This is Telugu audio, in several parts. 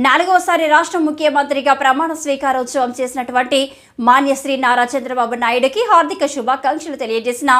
నాలుగవసారి రాష్ట్ర ముఖ్యమంత్రిగా ప్రమాణ స్వీకారోత్సవం చేసినటువంటి మాన్యశ్రీ నారా చంద్రబాబు నాయుడుకి హార్దిక శుభాకాంక్షలు తెలియజేసిన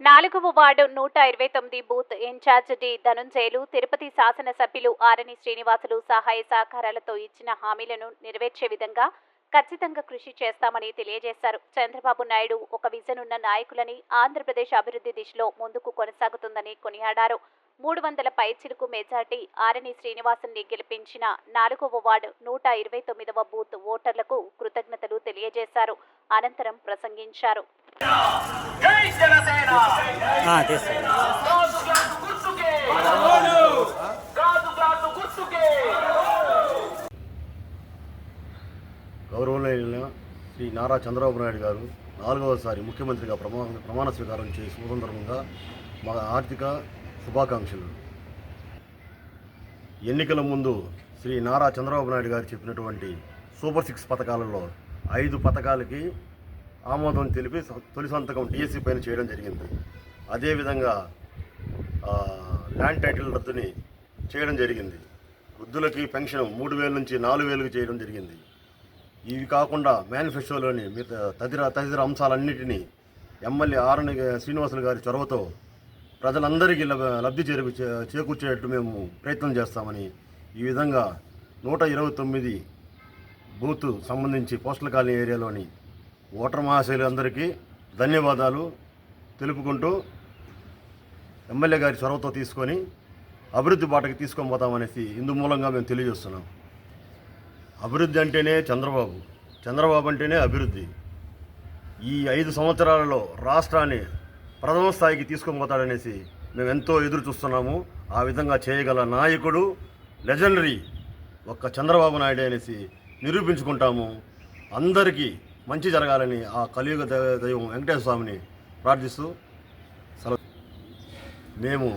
నాలుగవ వార్డు నూట ఇరవై తొమ్మిది booth incharge D Dhanunjayulu Tirupati శాసనసభ్యులు ఆరణి శ్రీనివాసులు సహాయ సహకారాలతో ఇచ్చిన హామీలను నెరవేర్చే విధంగా ఖచ్చితంగా కృషి చేస్తామని తెలియజేశారు. చంద్రబాబు నాయుడు ఒక విజన్ ఉన్న నాయకులని ఆంధ్రప్రదేశ్ అభివృద్ధి దిశలో ముందుకు కొనసాగుతుందని కొనియాడారు. మూడు వందల పైచిలుకు మెజార్టీ ఆరణి శ్రీనివాసుని గెలిపించిన నాలుగవ వార్డు నూట ఇరవై తొమ్మిదవ బూత్ ఓటర్లకు కృతజ్ఞతలు తెలియజేశారు. అనంతరం ప్రసంగించారు. గౌరవనీయులైన శ్రీ నారా చంద్రబాబు నాయుడు గారు నాలుగవసారి ముఖ్యమంత్రిగా ప్రమాణ ప్రమాణ స్వీకారం చేసి సందర్భంగా మా ఆర్థిక శుభాకాంక్షలు. ఎన్నికల ముందు శ్రీ నారా చంద్రబాబు నాయుడు గారు చెప్పినటువంటి సూపర్ సిక్స్ పథకాలలో ఐదు పథకాలకి ఆమోదం తెలిపి తొలి సంతకం టీఎస్సీ పైన చేయడం జరిగింది. అదేవిధంగా ల్యాండ్ టైటిల్ రద్దుని చేయడం జరిగింది. వృద్ధులకి పెన్షన్ మూడు వేల నుంచి నాలుగు వేలకు చేయడం జరిగింది. ఇవి కాకుండా మేనిఫెస్టోలోని మిగతా తదితర తదితర అంశాలన్నింటినీ ఎమ్మెల్యే ఆరణి శ్రీనివాసులు గారి చొరవతో ప్రజలందరికీ లబ్ లబ్ధి చేరు చేకూర్చేటట్టు మేము ప్రయత్నం చేస్తామని ఈ విధంగా నూట ఇరవై తొమ్మిది బూత్ సంబంధించి పోస్టల్ కాలనీ ఏరియాలోని ఓటర్ మహాశైలందరికీ ధన్యవాదాలు తెలుపుకుంటూ ఎమ్మెల్యే గారి చొరవతో తీసుకొని అభివృద్ధి బాటకి తీసుకొని పోతామనేసి ఇందు మూలంగా మేము తెలియజేస్తున్నాం. అభివృద్ధి అంటేనే చంద్రబాబు చంద్రబాబు అంటేనే అభివృద్ధి. ఈ ఐదు సంవత్సరాలలో రాష్ట్రాన్ని ప్రథమ స్థాయికి తీసుకొని పోతాడనేసి మేము ఎంతో ఎదురు చూస్తున్నాము. ఆ విధంగా చేయగల నాయకుడు లెజెండరీ ఒక్క చంద్రబాబు నాయుడు అనేసి నిరూపించుకుంటాము. అందరికీ మంచి జరగాలని ఆ కలియుగ దైవం వెంకటేశ్వర స్వామిని ప్రార్థిస్తూ సెలవు. మేము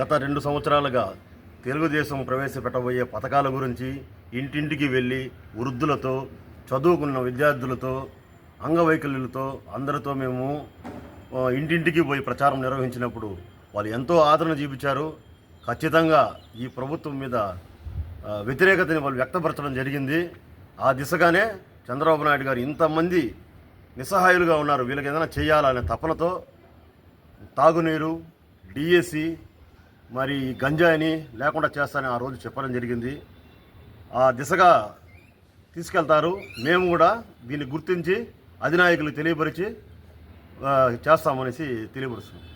గత రెండు సంవత్సరాలుగా తెలుగుదేశం ప్రవేశపెట్టబోయే పథకాల గురించి ఇంటింటికి వెళ్ళి వృద్ధులతో చదువుకున్న విద్యార్థులతో అంగవైకల్యులతో అందరితో మేము ఇంటింటికి పోయి ప్రచారం నిర్వహించినప్పుడు వాళ్ళు ఎంతో ఆదరణ చూపించారు. ఖచ్చితంగా ఈ ప్రభుత్వం మీద వ్యతిరేకతని వాళ్ళు వ్యక్తపరచడం జరిగింది. ఆ దిశగానే చంద్రబాబు నాయుడు గారు ఇంతమంది నిస్సహాయులుగా ఉన్నారు. వీళ్ళకి ఏదైనా చేయాలనే తపనతో తాగునీరు డిఎస్సి మరి గంజాయిని లేకుండా చేస్తానని ఆ రోజు చెప్పడం జరిగింది. ఆ దిశగా తీసుకెళ్తారు. మేము కూడా దీన్ని గుర్తించి అధినాయకులు తెలియపరిచి చేస్తామనేసి తెలియపరుస్తున్నాం.